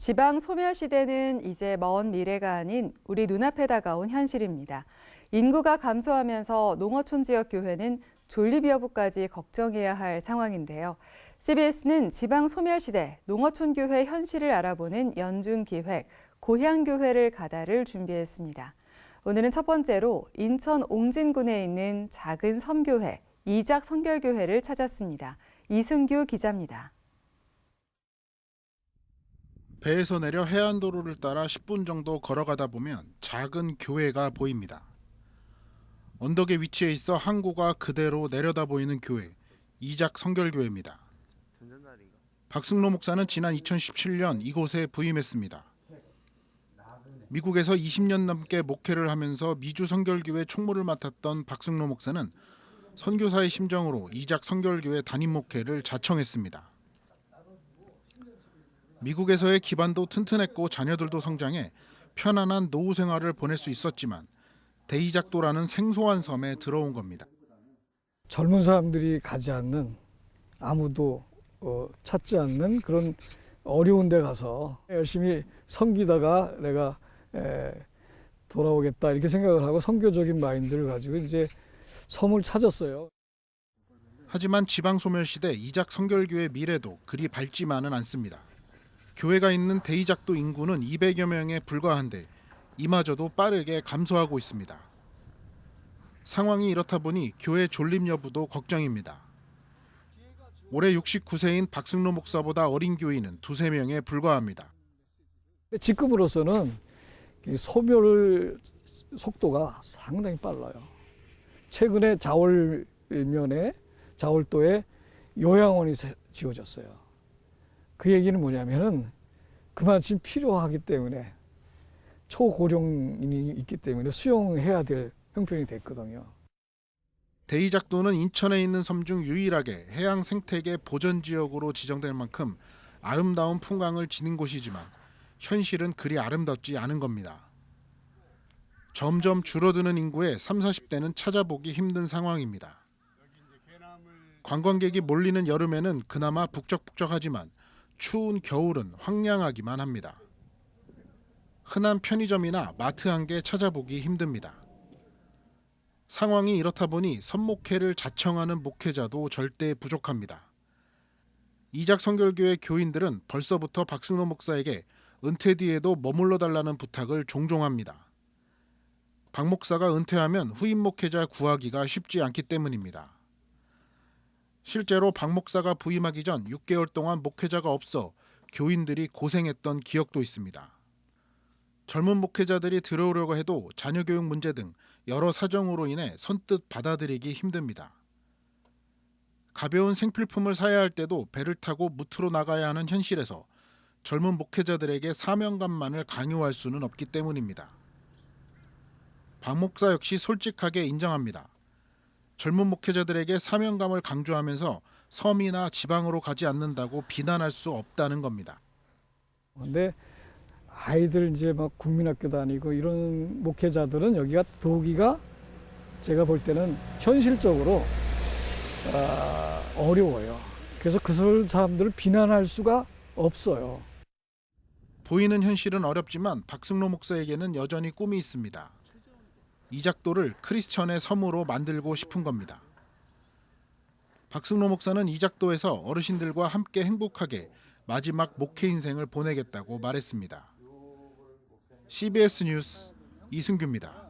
지방 소멸 시대는 이제 먼 미래가 아닌 우리 눈앞에 다가온 현실입니다. 인구가 감소하면서 농어촌 지역 교회는 존립 여부까지 걱정해야 할 상황인데요. CBS는 지방 소멸 시대 농어촌 교회 현실을 알아보는 연중 기획 고향 교회를 가다를 준비했습니다. 오늘은 첫 번째로 인천 옹진군에 있는 작은 섬교회 이작 성결교회를 찾았습니다. 이승규 기자입니다. 배에서 내려 해안도로를 따라 10분 정도 걸어가다 보면 작은 교회가 보입니다. 언덕에 위치해 있어 항구가 그대로 내려다 보이는 교회, 이작 성결교회입니다. 박승로 목사는 지난 2017년 이곳에 부임했습니다. 미국에서 20년 넘게 목회를 하면서 미주 성결교회 총무를 맡았던 박승로 목사는 선교사의 심정으로 이작 성결교회 담임 목회를 자청했습니다. 미국에서의 기반도 튼튼했고 자녀들도 성장해 편안한 노후 생활을 보낼 수 있었지만 데이작도라는 생소한 섬에 들어온 겁니다. 젊은 사람들이 가지 않는 아무도 어, 찾지 않는 그런 어려운 데 가서 열심히 섬기다가 내가 에, 돌아오겠다 이렇게 생각을 하고 선교적인 마인드를 가지고 이제 섬을 찾았어요. 하지만 지방 소멸 시대 이작 성결교회 미래도 그리 밝지만은 않습니다. 교회가 있는 데이작도 인구는 200여 명에 불과한데 이마저도 빠르게 감소하고 있습니다. 상황이 이렇다 보니 교회 존립 여부도 걱정입니다. 올해 69세인 박승로 목사보다 어린 교인은 두세 명에 불과합니다. 직급으로서는 이 소멸 속도가 상당히 빨라요. 최근에 자월면에 자월도에 요양원이 세- 지어졌어요. 그 얘기는 뭐냐면은 그만큼 필요하기 때문에 초고령인이 있기 때문에 수용해야 될 형편이 됐거든요. 데이작도는 인천에 있는 섬 중 유일하게 해양 생태계 보전 지역으로 지정될 만큼 아름다운 풍광을 지닌 곳이지만 현실은 그리 아름답지 않은 겁니다. 점점 줄어드는 인구에 3, 40대는 찾아보기 힘든 상황입니다. 관광객이 몰리는 여름에는 그나마 북적북적하지만 추운 겨울은 황량하기만 합니다. 흔한 편의점이나 마트 한 개 찾아보기 힘듭니다. 상황이 이렇다 보니 선목회를 자청하는 목회자도 절대 부족합니다. 이작 성결교회 교인들은 벌써부터 박승로 목사에게 은퇴 뒤에도 머물러 달라는 부탁을 종종 합니다. 박 목사가 은퇴하면 후임 목회자 구하기가 쉽지 않기 때문입니다. 실제로 박 목사가 부임하기 전 6개월 동안 목회자가 없어 교인들이 고생했던 기억도 있습니다. 젊은 목회자들이 들어오려고 해도 자녀 교육 문제 등 여러 사정으로 인해 선뜻 받아들이기 힘듭니다. 가벼운 생필품을 사야 할 때도 배를 타고 무트로 나가야 하는 현실에서 젊은 목회자들에게 사명감만을 강요할 수는 없기 때문입니다. 박 목사 역시 솔직하게 인정합니다. 젊은 목회자들에게 사명감을 강조하면서 섬이나 지방으로 가지 않는다고 비난할 수 없다는 겁니다. 근데 아이들 이제 막 국민학교 다니고 이런 목회자들은 여기가 도기가 제가 볼 때는 현실적으로 아, 어려워요. 그래서 그 사람들을 비난할 수가 없어요. 보이는 현실은 어렵지만 박승로 목사에게는 여전히 꿈이 있습니다. 이작도를 크리스천의 섬으로 만들고 싶은 겁니다. 박승로 목사는 이작도에서 어르신들과 함께 행복하게 마지막 목회 인생을 보내겠다고 말했습니다. CBS 뉴스 이승규입니다.